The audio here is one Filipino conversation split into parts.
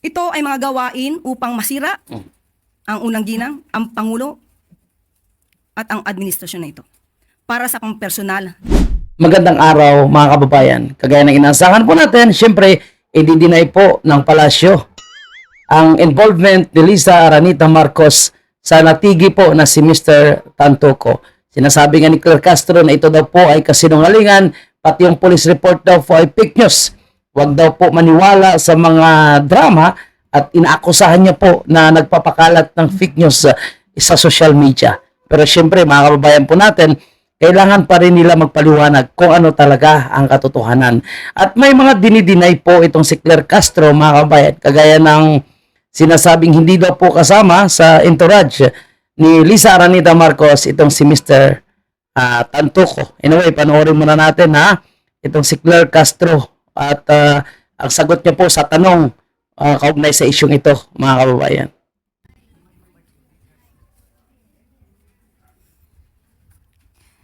Ito ay mga gawain upang masira Mm. ang unang ginang, ang Pangulo, at ang administrasyon na ito. Para sa pang personal Magandang araw mga kababayan. Kagaya ng inaasahan po natin, syempre, i-deny po ng palasyo ang involvement ni Lisa Aranita Marcos sa natigi po na si Mr. Tantoco. Sinasabi nga ni Claire Castro na ito daw po ay kasinungalingan, pati yung police report daw po ay fake news. Huwag daw po maniwala sa mga drama at inaakusahan niya po na nagpapakalat ng fake news sa, sa social media. Pero syempre, mga kababayan po natin, kailangan pa rin nila magpaliwanag kung ano talaga ang katotohanan. At may mga dinidinay po itong si Claire Castro, mga kabayan, kagaya ng sinasabing hindi daw po kasama sa entourage ni Lisa Aranita Marcos, itong si Mr. ah, Tantuco. Anyway, panoorin muna natin ha, itong si Claire Castro. At ah, ang sagot niya po sa tanong uh, kaugnay sa isyong ito, mga kababayan.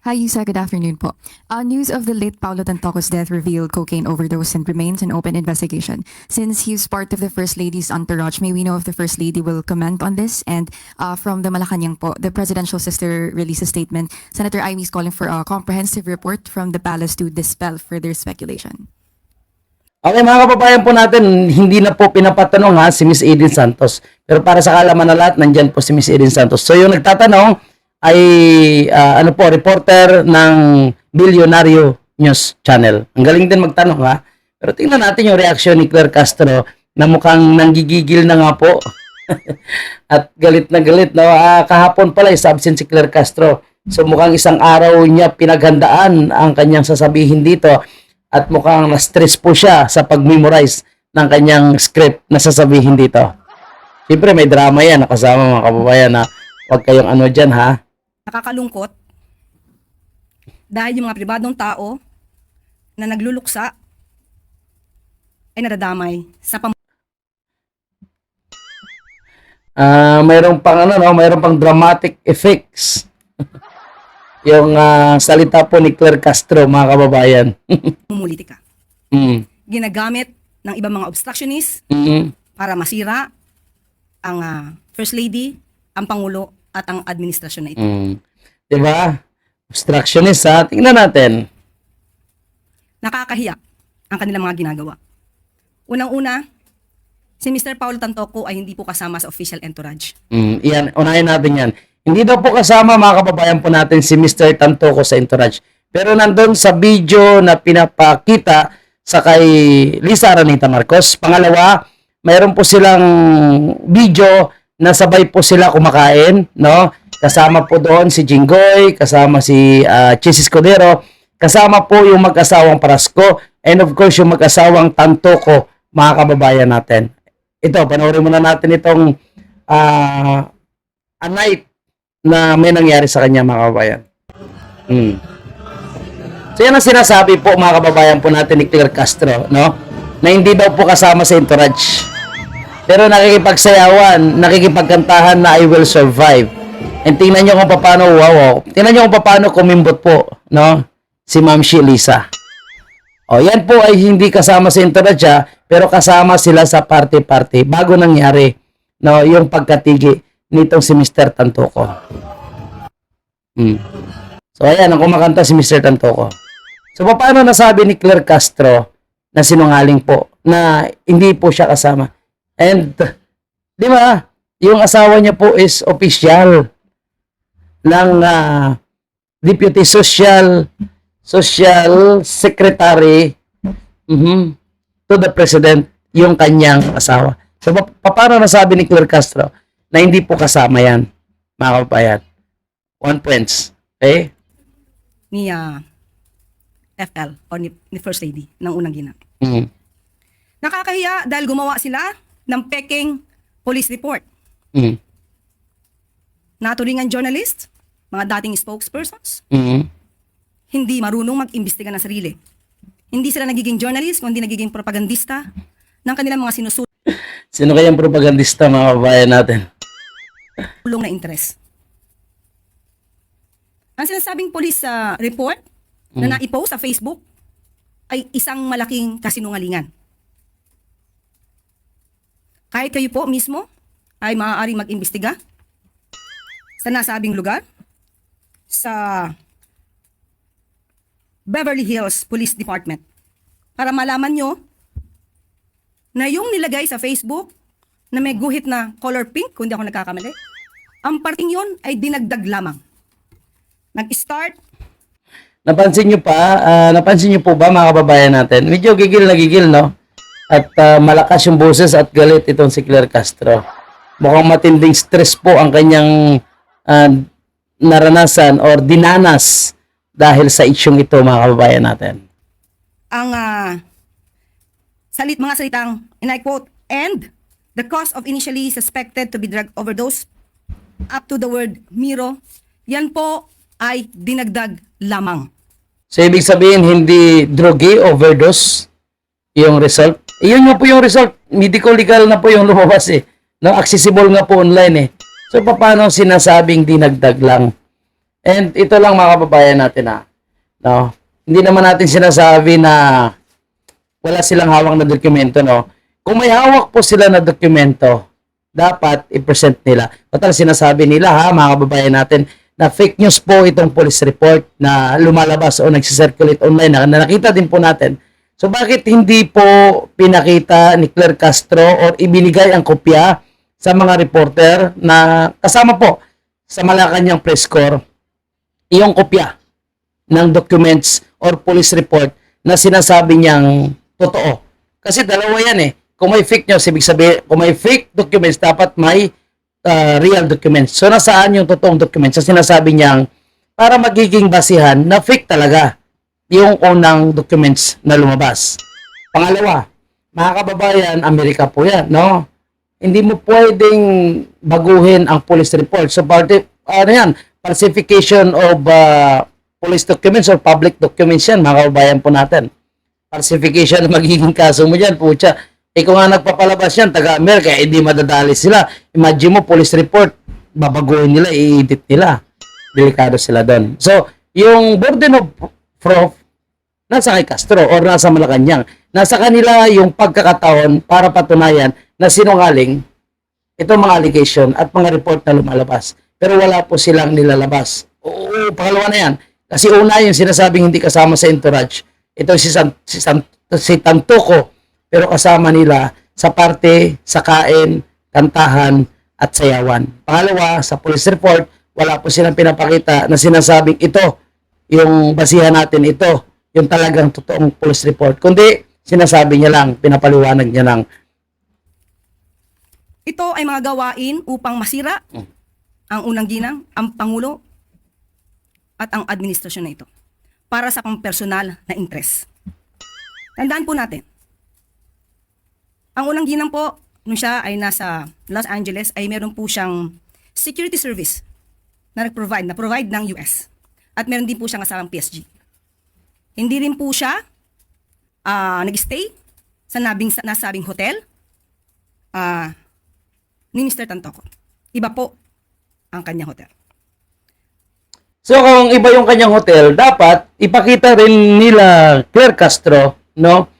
Hi, Yusa. Good afternoon po. Uh, news of the late Paulo Tantoco's death revealed cocaine overdose and remains an open investigation. Since he's part of the First Lady's entourage, may we know if the First Lady will comment on this? And uh, from the Malacanang po, the presidential sister released a statement. Senator Amy is calling for a comprehensive report from the palace to dispel further speculation. Okay mga kababayan po natin, hindi na po pinapatanong ha si Miss Eden Santos. Pero para sa kalaman na lahat, nandyan po si Miss Eden Santos. So yung nagtatanong ay ah, ano po, reporter ng Bilyonaryo News Channel. Ang galing din magtanong ha. Pero tingnan natin yung reaksyon ni Claire Castro na mukhang nanggigigil na nga po. At galit na galit. No? Ah, kahapon pala is absent si Claire Castro. So mukhang isang araw niya pinaghandaan ang kanyang sasabihin dito at mukhang na-stress po siya sa pag-memorize ng kanyang script na sasabihin dito. Siyempre may drama yan nakasama mga kababayan na huwag kayong ano dyan ha. nakakalungkot dahil yung mga pribadong tao na nagluluksa ay nadadamay sa pam- Ah, mayroong pang ano no, mayroong pang dramatic effects. yung ah, salita po ni Claire Castro mga kababayan. pamumulitika. mm. Ginagamit ng ibang mga obstructionists Mm. para masira ang ah, First Lady, ang Pangulo at ang administrasyon na ito. Mm. 'Di ba? Obstructionist ha. Tingnan natin. Nakakahiya ang kanilang mga ginagawa. Unang-una, si Mr. Paulo Tantoco ay hindi po kasama sa official entourage. Mm, yan, unahin natin yan. Hindi daw po kasama mga kababayan po natin si Mr. Tantoco sa entourage. Pero nandun sa video na pinapakita sa kay Lisa Aranita Marcos. Pangalawa, mayroon po silang video na sabay po sila kumakain, no? Kasama po doon si Jinggoy, kasama si uh, Chis Escudero, kasama po yung mag-asawang Parasco, and of course yung mag-asawang Tantoco, mga kababayan natin. Ito, panoorin muna natin itong ah a night na may nangyari sa kanya mga kababayan. Hmm. So yan ang sinasabi po mga kababayan po natin ni Claire Castro, no? Na hindi daw po kasama sa entourage. Pero nakikipagsayawan, nakikipagkantahan na I will survive. And tingnan nyo kung paano, wow, wow. Tingnan nyo kung paano kumimbot po, no? Si Ma'am Shi Lisa. O, yan po ay hindi kasama sa entourage pero kasama sila sa party-party bago nangyari no, yung pagkatigi nitong si Mr. Tantoco. Hmm. So, ayan, ang kumakanta si Mr. Tantoco. So, paano nasabi ni Claire Castro na sinungaling po na hindi po siya kasama? And, di ba, yung asawa niya po is official ng ah, Deputy Social Social Secretary mhm, to the President yung kanyang asawa. So, pa- paano nasabi ni Claire Castro na hindi po kasama yan, mga kababayan? One points. Okay? ni ah, FL o ni, ni First Lady ng unang ginang. Mhm. Nakakahiya dahil gumawa sila ng peking police report. Mhm. Naturingan journalist, mga dating spokespersons, Mhm. hindi marunong mag-imbestiga ng sarili. Hindi sila nagiging journalist, kundi nagiging propagandista ng kanilang mga sinusulong Sino kayang propagandista, mga kababayan natin? Na interes. Ang sinasabing police ah, report na naipost sa Facebook ay isang malaking kasinungalingan. kahit kayo po mismo ay maaaring mag-imbestiga sa nasabing lugar sa Beverly Hills Police Department para malaman nyo na yung nilagay sa Facebook na may guhit na color pink, kung di ako nagkakamali, ang parting yun ay dinagdag lamang. Nag-start Napansin nyo pa, ah, napansin nyo po ba mga kababayan natin? Medyo gigil na gigil, no? At ah, malakas yung boses at galit itong si Claire Castro. Mukhang matinding stress po ang kanyang ah, naranasan or dinanas dahil sa isyong ito mga kababayan natin. ang ah, salit mga salitang, and I quote, and the cause of initially suspected to be drug overdose up to the word Miro, yan po ay dinagdag lamang. So, ibig sabihin, hindi droge, overdose yung result. Iyon nga po yung result. Medical legal na po yung lumabas eh. No, accessible nga po online eh. So, paano sinasabing dinagdag lang? And ito lang mga kababayan natin ha. No? Hindi naman natin sinasabi na wala silang hawak na dokumento, no? Kung may hawak po sila na dokumento, dapat i-present nila. Total sinasabi nila ha, mga kababayan natin, na fake news po itong police report na lumalabas o nagsisirculate online na, na nakita din po natin. So bakit hindi po pinakita ni Claire Castro or ibinigay ang kopya sa mga reporter na kasama po sa Malacanang press corps iyong kopya ng documents or police report na sinasabi niyang totoo. Kasi dalawa yan eh. Kung may fake news, ibig sabihin, kung may fake documents, dapat may uh, real documents. So, nasaan yung totoong documents? So, sinasabi niyang, para magiging basihan na fake talaga yung unang documents na lumabas. Pangalawa, mga kababayan, Amerika po yan, no? Hindi mo pwedeng baguhin ang police report. So, parte, ano yan, falsification of uh, police documents or public documents yan, mga kababayan po natin. Falsification na magiging kaso mo dyan, putya. Eh kung nga nagpapalabas yan, taga-Amerika, eh di madadali sila. Imagine mo, police report, babaguhin nila, i-edit nila. Delikado sila doon. So, yung burden of proof, nasa kay Castro or nasa Malacanang. Nasa kanila yung pagkakataon para patunayan na sinungaling itong mga allegation at mga report na lumalabas. Pero wala po silang nilalabas. Oo, pangalawa na yan. Kasi una yung sinasabing hindi kasama sa entourage. Ito si, San, si, San, si Tantoco, pero kasama nila sa parte, sa kain, kantahan, at sayawan. Pangalawa, sa police report, wala po silang pinapakita na sinasabing ito, yung basihan natin ito, yung talagang totoong police report. Kundi, sinasabi niya lang, pinapaliwanag niya lang, Ito ay mga gawain upang masira ang unang ginang, ang Pangulo, at ang administrasyon na ito para sa pang personal na interest. Tandaan po natin, ang unang ginang po, nung siya ay nasa Los Angeles, ay meron po siyang security service na nag-provide, na provide ng US. At meron din po siyang kasamang PSG. Hindi rin po siya ah, nag-stay sa nabing, sa nasabing hotel ah, ni Mr. Tantoco. Iba po ang kanyang hotel. So kung iba yung kanyang hotel, dapat ipakita rin nila Claire Castro, no?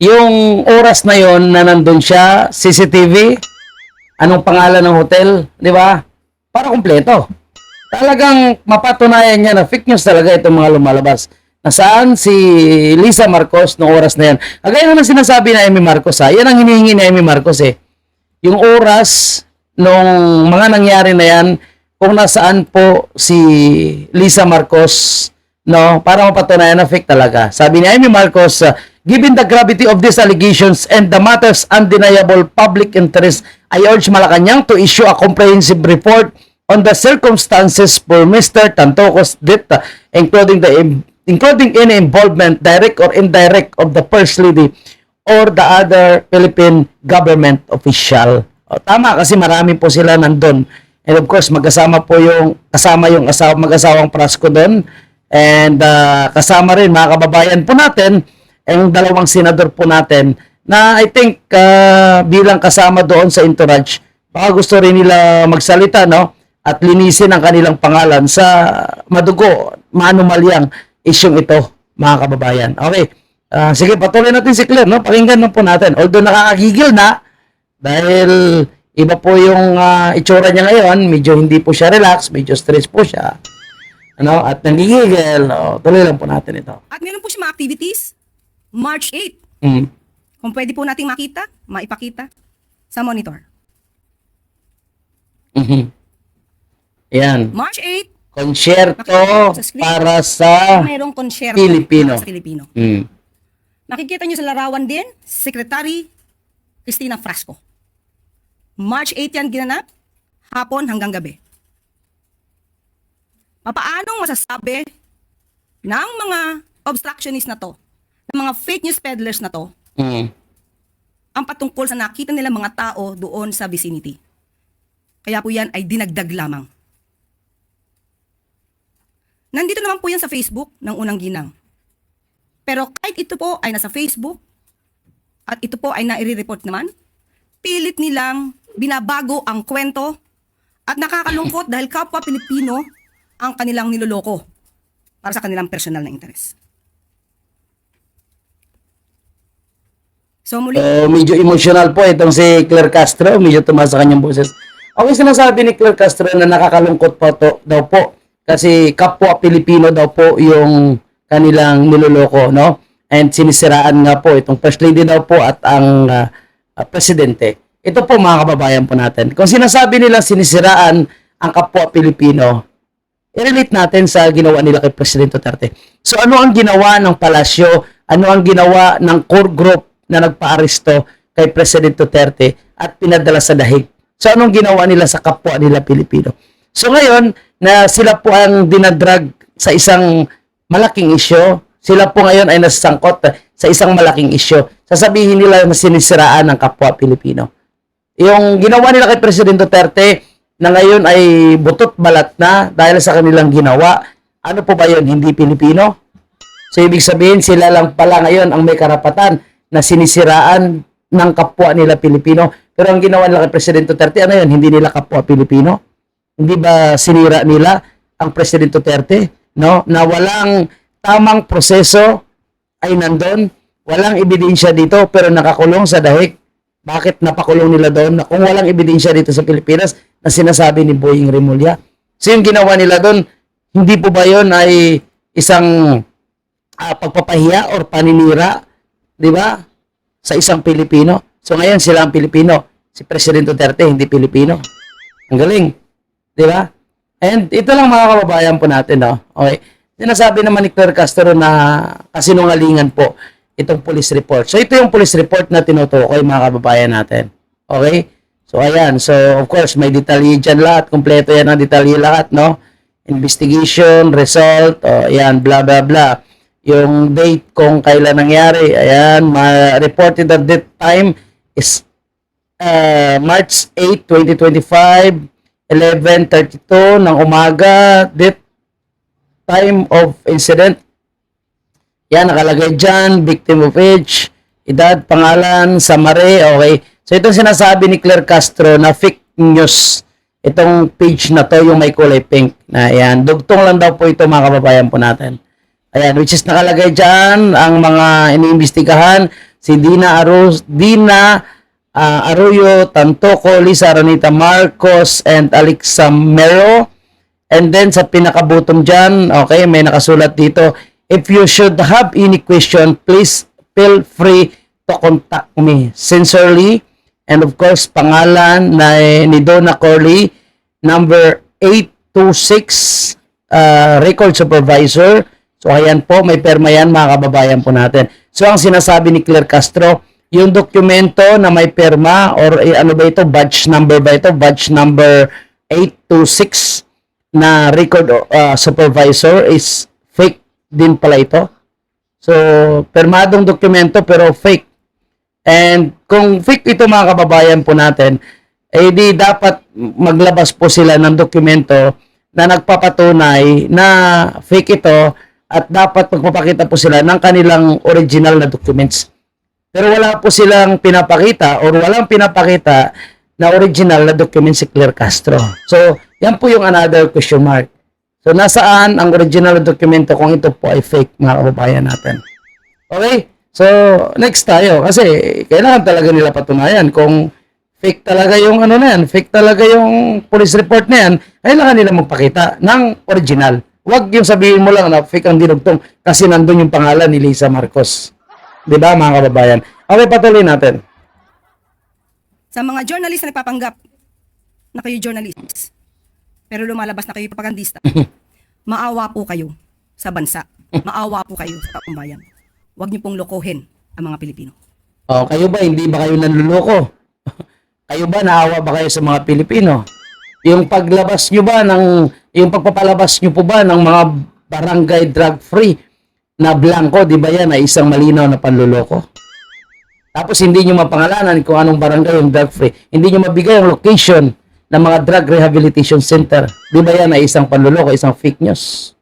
Yung oras na yon na nandun siya, CCTV, anong pangalan ng hotel, di ba? Para kumpleto. Talagang mapatunayan niya na fake news talaga itong mga lumalabas. Nasaan si Lisa Marcos noong oras na yan? Kagaya naman sinasabi na Amy Marcos ha, yan ang hinihingi ni Amy Marcos eh. Yung oras nung mga nangyari na yan, kung nasaan po si Lisa Marcos, no, para mapatunayan na fake talaga. Sabi ni Amy Marcos, uh, given the gravity of these allegations and the matter's undeniable public interest, I urge Malacanang to issue a comprehensive report on the circumstances for Mr. Tantoco's death, including the including any involvement, direct or indirect, of the First Lady or the other Philippine government official. O, tama kasi marami po sila nandun. And of course, magkasama po yung kasama yung asawa, mag-asawang Prasco doon. And uh, kasama rin mga kababayan po natin, ang dalawang senador po natin na I think uh, bilang kasama doon sa entourage, baka gusto rin nila magsalita no at linisin ang kanilang pangalan sa madugo, maanumalyang isyong ito, mga kababayan. Okay. Ah, sige, patuloy natin si Claire, no? Pakinggan mo po natin. Although nakakagigil na, Dahil iba po yung ah, itsura niya ngayon, medyo hindi po siya relax, medyo stress po siya. Ano, at nangigigil. Oh, tuloy lang po natin ito. At meron po siya mga activities. March 8. Mm. Kung pwede po nating makita, maipakita sa monitor. Mhm. Yan. March 8, Konsyerto Sa para sa mayroong konsyerto Filipino. para sa Filipino. mm. Makikita nyo sa larawan din, Secretary Cristina Frasco. March 8 yan ginanap, hapon hanggang gabi. Papaanong masasabi ng mga obstructionist na to, ng mga fake news peddlers na to, Mm. ang patungkol sa nakita nila mga tao doon sa vicinity. Kaya po yan ay dinagdag lamang. Nandito naman po yan sa Facebook ng unang ginang. Pero kahit ito po ay nasa Facebook at ito po ay nai-report naman, pilit nilang binabago ang kwento at nakakalungkot dahil kapwa Pilipino ang kanilang niloloko para sa kanilang personal na interes. So muli, So, medyo emotional po itong si Claire Castro. Medyo tumaas sa kanyang boses. Okay, sinasabi ni Claire Castro na nakakalungkot po to, daw po. Kasi kapwa Pilipino daw po yung kanilang niloloko, no? And sinisiraan nga po itong First Lady daw po at ang ah, ah, Presidente. Ito po mga kababayan po natin. Kung sinasabi nila sinisiraan ang kapwa Pilipino, i-relate natin sa ginawa nila kay Presidente Duterte. So ano ang ginawa ng palasyo? Ano ang ginawa ng core group na nagpaaresto kay President Duterte at pinadala sa dahig? So anong ginawa nila sa kapwa nila Pilipino? So ngayon na sila po ang dinadrag sa isang malaking isyo, sila po ngayon ay nasasangkot sa isang malaking isyo. Sasabihin nila na sinisiraan ng kapwa Pilipino yung ginawa nila kay President Duterte na ngayon ay butot balat na dahil sa kanilang ginawa, ano po ba yun? Hindi Pilipino? So, ibig sabihin, sila lang pala ngayon ang may karapatan na sinisiraan ng kapwa nila Pilipino. Pero ang ginawa nila kay President Duterte, ano yun? Hindi nila kapwa Pilipino? Hindi ba sinira nila ang President Duterte? No? Na walang tamang proseso ay nandun. Walang ebidensya dito pero nakakulong sa dahig. Bakit napakulong nila doon? Kung walang ebidensya dito sa Pilipinas na sinasabi ni Boying Remulla. So yung ginawa nila doon, hindi po ba yun ay isang ah, pagpapahiya or paninira, di ba? Sa isang Pilipino. So ngayon sila ang Pilipino. Si President Duterte hindi Pilipino. Ang galing. Di ba? And ito lang mga kababayan po natin, no? Okay. Sinasabi naman ni Claire Castro na kasinungalingan po itong police report. So ito yung police report na tinutukoy mga kababayan natin. Okay? So ayan, so of course may detalye dyan lahat, kompleto yan ang detalye lahat, no? Investigation, result, oh, ayan, blah blah blah. Yung date kung kailan nangyari, ayan, ma-reported at that time is uh, March 8, 2025, 11.32 ng umaga, date time of incident, yan, nakalagay dyan, victim of age, edad, pangalan, summary, okay. So, itong sinasabi ni Claire Castro na fake news, itong page na to, yung may kulay pink, na yan, dugtong lang daw po ito mga kababayan po natin. Ayan, which is nakalagay dyan, ang mga iniimbestigahan, si Dina Arroz, Dina ah, Arroyo, Tantoco, Lisa Aranita Marcos, and Alexa Mero. And then sa pinaka-bottom dyan, okay, may nakasulat dito, if you should have any question, please feel free to contact me. Sincerely, and of course, pangalan na ni Donna Corley, number 826, uh, record supervisor. So, ayan po, may perma yan, mga kababayan po natin. So, ang sinasabi ni Claire Castro, yung dokumento na may perma or eh, ano ba ito, badge number ba ito? Badge number 826 na record uh, supervisor is fake din pala ito. So, permadong dokumento pero fake. And kung fake ito mga kababayan po natin, eh di dapat maglabas po sila ng dokumento na nagpapatunay na fake ito at dapat magpapakita po sila ng kanilang original na documents. Pero wala po silang pinapakita or walang pinapakita na original na document si Claire Castro. So, yan po yung another question mark. So, nasaan ang original na dokumento kung ito po ay fake, mga kababayan natin? Okay? So, next tayo. Kasi, kailangan talaga nila patunayan kung fake talaga yung ano na yan, fake talaga yung police report na yan, kailangan nila magpakita ng original. Huwag yung sabihin mo lang na fake ang dinugtong kasi nandun yung pangalan ni Lisa Marcos. Di ba mga kababayan? Okay, patuloy natin. Sa mga journalist na nagpapanggap na kayo journalist, pero lumalabas na kayo propagandista, maawa po kayo sa bansa. Maawa po kayo sa taong bayan. Huwag niyo pong lokohin ang mga Pilipino. O, kayo ba, hindi ba kayo nanluloko? kayo ba, naawa ba kayo sa mga Pilipino? Yung paglabas nyo ba ng, yung pagpapalabas nyo po ba ng mga barangay drug-free na blanco, di ba yan, ay isang malinaw na panluloko? Tapos hindi nyo mapangalanan kung anong barangay yung drug-free. Hindi nyo mabigay ang location ng mga drug rehabilitation center. Di ba yan ay isang panluloko, isang fake news?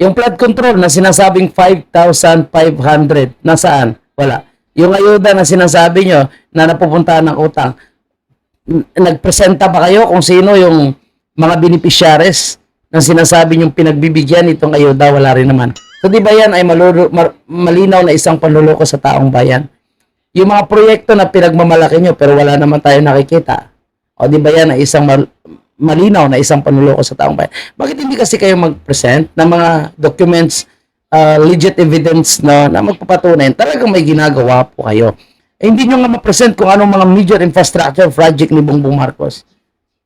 Yung flood control na sinasabing 5,500, nasaan? Wala. Yung ayuda na sinasabi nyo na napupuntahan ng utang, nagpresenta ba kayo kung sino yung mga beneficiaries na sinasabi nyong pinagbibigyan itong ayuda? Wala rin naman. So di ba yan ay malulu- mar- malinaw na isang panluloko sa taong bayan? Yung mga proyekto na pinagmamalaki nyo pero wala naman tayo nakikita. O di ba yan ay isang mal- malinaw na isang panluloko sa taong bayan? Bakit hindi kasi kayo mag-present ng mga documents, uh, legit evidence na, na magpapatunay talagang may ginagawa po kayo? Eh, hindi nyo nga ma-present kung anong mga major infrastructure project ni Bongbong Marcos.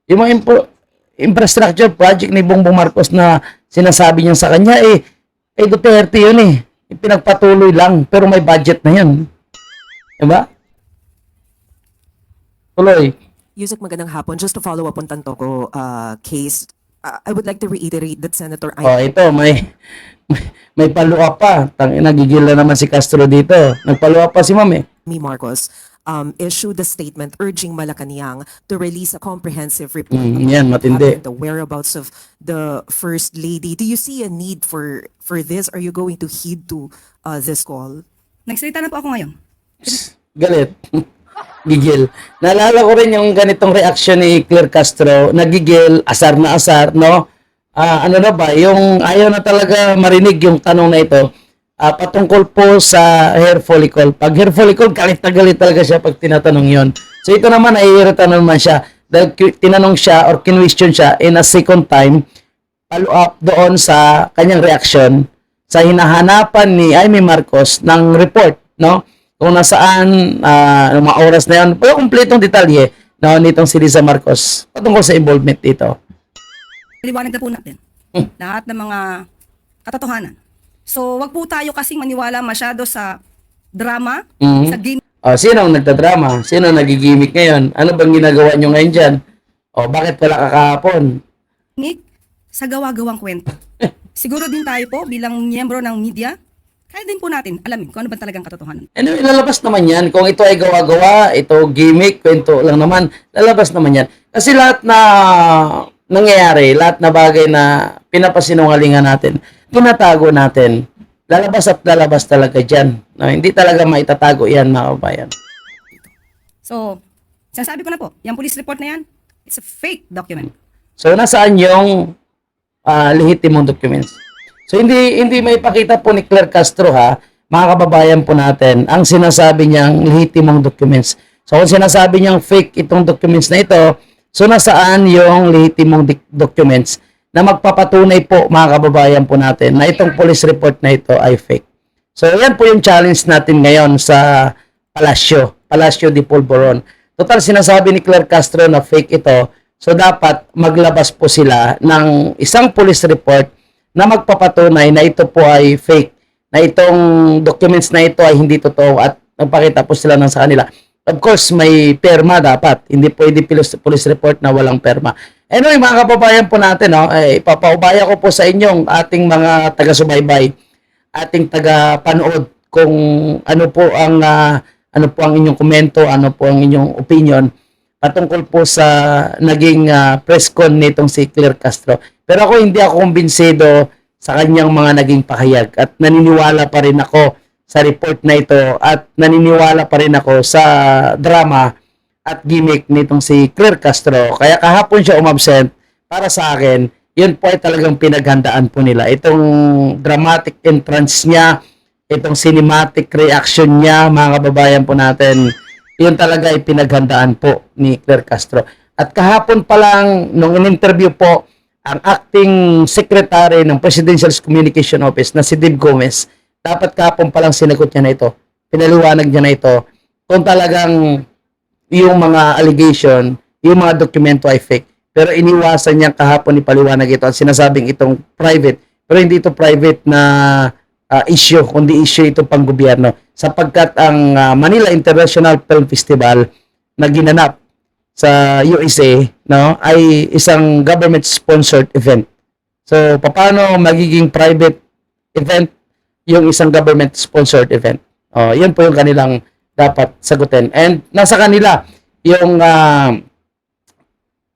Yung mga impro- infrastructure project ni Bongbong Marcos na sinasabi niya sa kanya, eh, eh Duterte yun eh. Pinagpatuloy lang, pero may budget na yun. Diba? Tuloy. Yusek, magandang hapon. Just to follow up on Tantoko uh, case, uh, I would like to reiterate that Senator Oh, ito, may, may paluwa pa. Tang nagigil na naman si Castro dito. Nagpaluwa pa si Ma'am eh. Amy Marcos um, issued a statement urging Malacanang to release a comprehensive report Mm, yan, matindi. on the whereabouts of the First Lady. Do you see a need for for this? Are you going to heed to uh, this call? Nagsalita na po ako ngayon. Galit. Gigil. Naalala ko rin yung ganitong reaction ni Claire Castro. Nagigil, asar na asar, no? Ah, ano na ba? Yung ayaw na talaga marinig yung tanong na ito. Ah, patungkol po sa hair follicle. Pag hair follicle, galit na galit talaga siya pag tinatanong yon. So ito naman, naiirita naman siya. Dahil tinanong siya or kinwestiyon siya in a second time, follow up doon sa kanyang reaction sa hinahanapan ni Amy Marcos ng report, no? Kung nasaan, ah, mga oras na yan, pero kumpletong detalye no, nitong si Lisa Marcos patungkol sa involvement dito. Liwanag na po natin. Lahat ng mga katotohanan. So, wag po tayo kasing maniwala masyado sa drama, Mhm. sa game O, sino ang nagtadrama? Sino ang nagigimik ngayon? Ano bang ginagawa nyo ngayon dyan? O, bakit wala kakahapon? Nick, sa gawa-gawang kwento. Siguro din tayo po bilang miyembro ng media, kaya din po natin alamin kung ano ba talagang katotohanan. Ano, ilalabas naman yan. Kung ito ay gawa-gawa, ito gimmick, kwento lang naman, lalabas naman yan. Kasi lahat na nangyayari, lahat na bagay na pinapasinungalingan natin, tinatago natin. Lalabas at lalabas talaga dyan. No, hindi talaga maitatago yan, mga kabayan. So, sinasabi ko na po, yung police report na yan, it's a fake document. So, nasaan yung ah, lehitimong documents? So, hindi hindi may pakita po ni Claire Castro ha, mga kababayan po natin, ang sinasabi niyang lehitimong documents. So, kung sinasabi niyang fake itong documents na ito, so nasaan yung lehitimong documents na magpapatunay po, mga kababayan po natin, na itong police report na ito ay fake. So, yan po yung challenge natin ngayon sa Palasyo, Palasyo de Polvoron. Total, sinasabi ni Claire Castro na fake ito. So, dapat maglabas po sila ng isang police report na magpapatunay na ito po ay fake. Na itong documents na ito ay hindi totoo at nagpakita po sila ng sa kanila. Of course, may perma dapat. Hindi pwede police, report na walang perma. Anyway, mga kababayan po natin, no, eh, ipapaubaya ko po sa inyong ating mga taga-subaybay ating taga-panood kung ano po ang ah, ano po ang inyong komento, ano po ang inyong opinion patungkol po sa naging ah, press con nitong si Claire Castro. Pero ako hindi ako kumbinsido sa kanyang mga naging pahayag at naniniwala pa rin ako sa report na ito at naniniwala pa rin ako sa drama at gimmick nitong si Claire Castro. Kaya kahapon siya umabsent para sa akin, yun po ay talagang pinaghandaan po nila. Itong dramatic entrance niya, itong cinematic reaction niya, mga kababayan po natin, yun talaga ay pinaghandaan po ni Claire Castro. At kahapon pa lang, nung in-interview po, ang acting secretary ng Presidential Communication Office na si Dave Gomez, dapat kahapon pa lang sinagot niya na ito. Pinaliwanag niya na ito kung talagang yung mga allegation, yung mga dokumento ay fake. Pero iniwasan niya kahapon ipaliwanag ito at sinasabing itong private. Pero hindi ito private na ah, issue, kundi issue ito pang gobyerno. Sapagkat ang ah, Manila International Film Festival na ginanap sa USA no ay isang government sponsored event. So paano magiging private event yung isang government sponsored event? Oh, 'yun po yung kanilang dapat sagutin. And nasa kanila yung ah,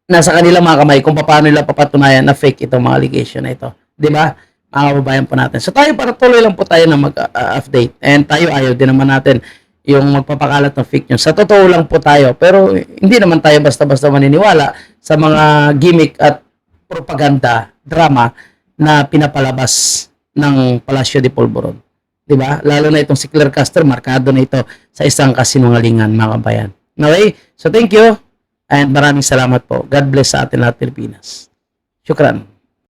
nasa kanila mga kamay kung paano nila papatunayan na fake itong mga allegation na ito. 'Di ba? Mga kababayan po natin. So tayo para tuloy lang po tayo na mag-update. And tayo ayaw din naman natin yung magpapakalat ng fake news. Sa totoo lang po tayo. Pero hindi naman tayo basta-basta maniniwala sa mga gimmick at propaganda, drama na pinapalabas ng Palacio de Polvoron. 'Di ba? Lalo na itong si Claire Castro, markado na ito sa isang kasinungalingan, mga kabayan. Okay? So thank you and maraming salamat po. God bless sa atin lahat Pilipinas. Shukran.